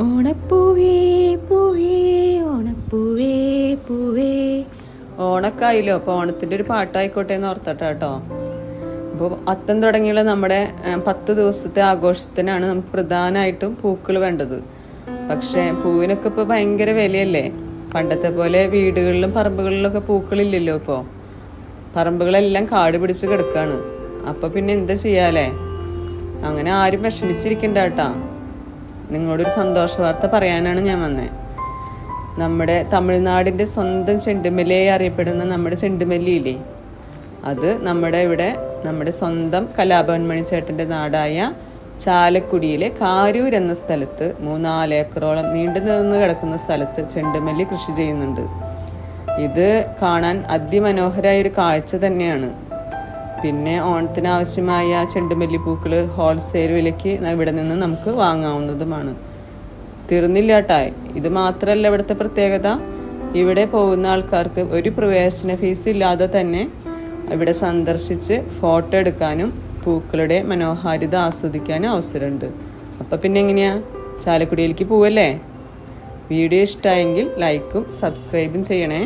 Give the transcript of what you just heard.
ഓണപ്പൂവേ പൂവേ ഓണപ്പൂവേ പൂവേ. ഓണക്കായില്ലോ അപ്പോൾ ഓണത്തിന്റെ ഒരു പാട്ടായിക്കോട്ടെ എന്ന് ഓർത്തട്ടെ കേട്ടോ. അപ്പോൾ അത്തം തുടങ്ങിയുള്ള നമ്മുടെ പത്ത് ദിവസത്തെ ആഘോഷത്തിനാണ് നമുക്ക് പ്രധാനമായിട്ടും പൂക്കൾ വേണ്ടത്. പക്ഷേ പൂവിനൊക്കെ ഇപ്പോൾ ഭയങ്കര വിലയല്ലേ? പണ്ടത്തെ പോലെ വീടുകളിലും പറമ്പുകളിലൊക്കെ പൂക്കളില്ലല്ലോ ഇപ്പോൾ പറമ്പുകളെല്ലാം കാട് പിടിച്ച് കിടക്കാണ്. അപ്പോൾ പിന്നെ എന്താ ചെയ്യാലേ അങ്ങനെ ആരും വിഷമിച്ചിരിക്കണ്ട കേട്ടാ. നിങ്ങളോടൊരു സന്തോഷ വാർത്ത പറയാനാണ് ഞാൻ വന്നത് നമ്മുടെ തമിഴ്നാടിന്റെ സ്വന്തം ചെണ്ടുമല്ലേ അറിയപ്പെടുന്ന നമ്മുടെ ചെണ്ടുമല്ലിയില്ലേ അത് നമ്മുടെ ഇവിടെ നമ്മുടെ സ്വന്തം കലാഭവൻ മണിച്ചേട്ടന്റെ നാടായ ചാലക്കുടിയിലെ കാരൂർ എന്ന സ്ഥലത്ത് മൂന്നാൽ ഏക്കറോളം നീണ്ടു നിറന്ന് കിടക്കുന്ന സ്ഥലത്ത് ചെണ്ടുമല്ലി കൃഷി ചെയ്യുന്നുണ്ട്. ഇത് കാണാൻ അതിമനോഹരമായ ഒരു കാഴ്ച തന്നെയാണ്. പിന്നെ ഓണത്തിന് ആവശ്യമായ ചെണ്ടുമല്ലി പൂക്കൾ ഹോൾസെയിൽ വിലയ്ക്ക് ഇവിടെ നിന്ന് നമുക്ക് വാങ്ങാവുന്നതുമാണ്. തീർന്നില്ല കേട്ടാ ഇത് മാത്രമല്ല ഇവിടുത്തെ പ്രത്യേകത. ഇവിടെ പോകുന്ന ആൾക്കാർക്ക് ഒരു പ്രവേശന ഫീസ് ഇല്ലാതെ തന്നെ ഇവിടെ സന്ദർശിച്ച് ഫോട്ടോ എടുക്കാനും പൂക്കളുടെ മനോഹാരിത ആസ്വദിക്കാനും അവസരമുണ്ട്. അപ്പം പിന്നെ എങ്ങനെയാ? ചാലക്കുടിയിലേക്ക് പോവല്ലേ? വീഡിയോ ഇഷ്ടമായെങ്കിൽ ലൈക്കും സബ്സ്ക്രൈബും ചെയ്യണേ.